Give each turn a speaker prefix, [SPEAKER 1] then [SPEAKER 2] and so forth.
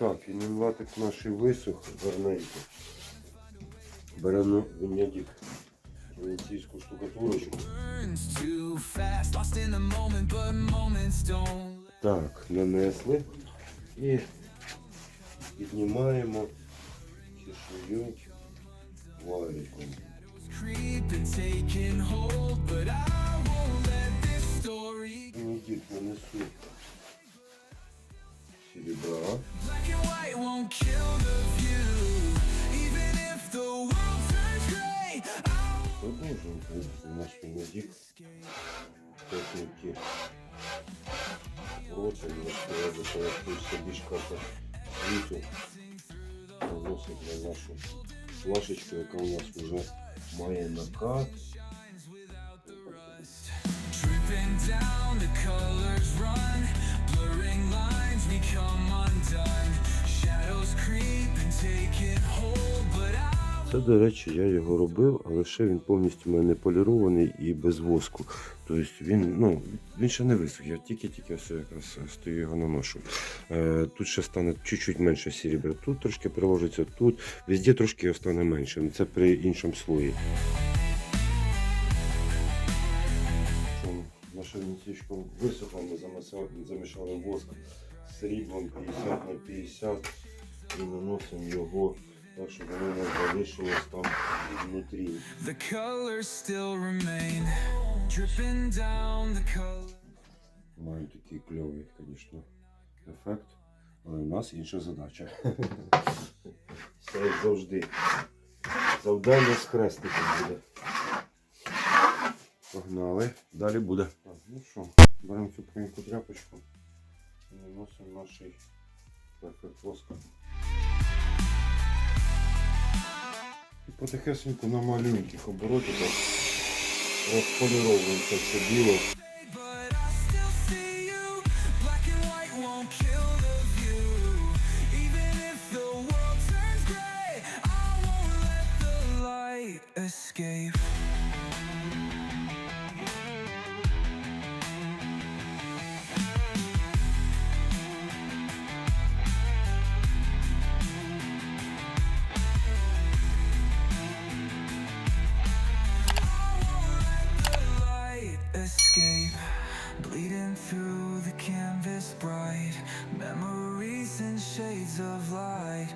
[SPEAKER 1] Так, і латик наш висох гарненько. Беремо вінядік. Венеційську штукатурочку. Так, нанесли і піднімаємо чешую валіком.
[SPEAKER 2] I
[SPEAKER 1] Продовжуємо глибити наш венедикт. Техніки рота і розповідати більш карта світу. Наносимо на нашу флашечку, яка у нас вже має накат.
[SPEAKER 2] Dripping down, the colors run. Blurring lines become undone.
[SPEAKER 1] Це, до речі, я його робив, але ще він повністю в мене полірований і без воску. Тобто він, ну, він ще не висох. Я тільки-тільки все якраз стою його наношу. Е, тут ще стане чуть-чуть менше срібра. Тут трошки приложиться, тут. Везде трошки його стане менше. Це при іншому слої. Наша лінцічка висохла, ми замішали воск з сріблом 50 на 50 і наносимо його так, щоб воно нас залишилось там внутрі.
[SPEAKER 2] The colors still remain, dripping down the color.
[SPEAKER 1] Маю такий кльовий, звісно, ефект. Але у нас інша задача. Все як завжди. Завдання з хрестиком буде. Погнали. Далі буде. Так, ну що, беремо цю пеньку тряпочку і наносимо наш перфект воск. І потихесеньку на маленьких оборотиках розполіровується все діло.
[SPEAKER 2] But through the canvas bright memories in shades of light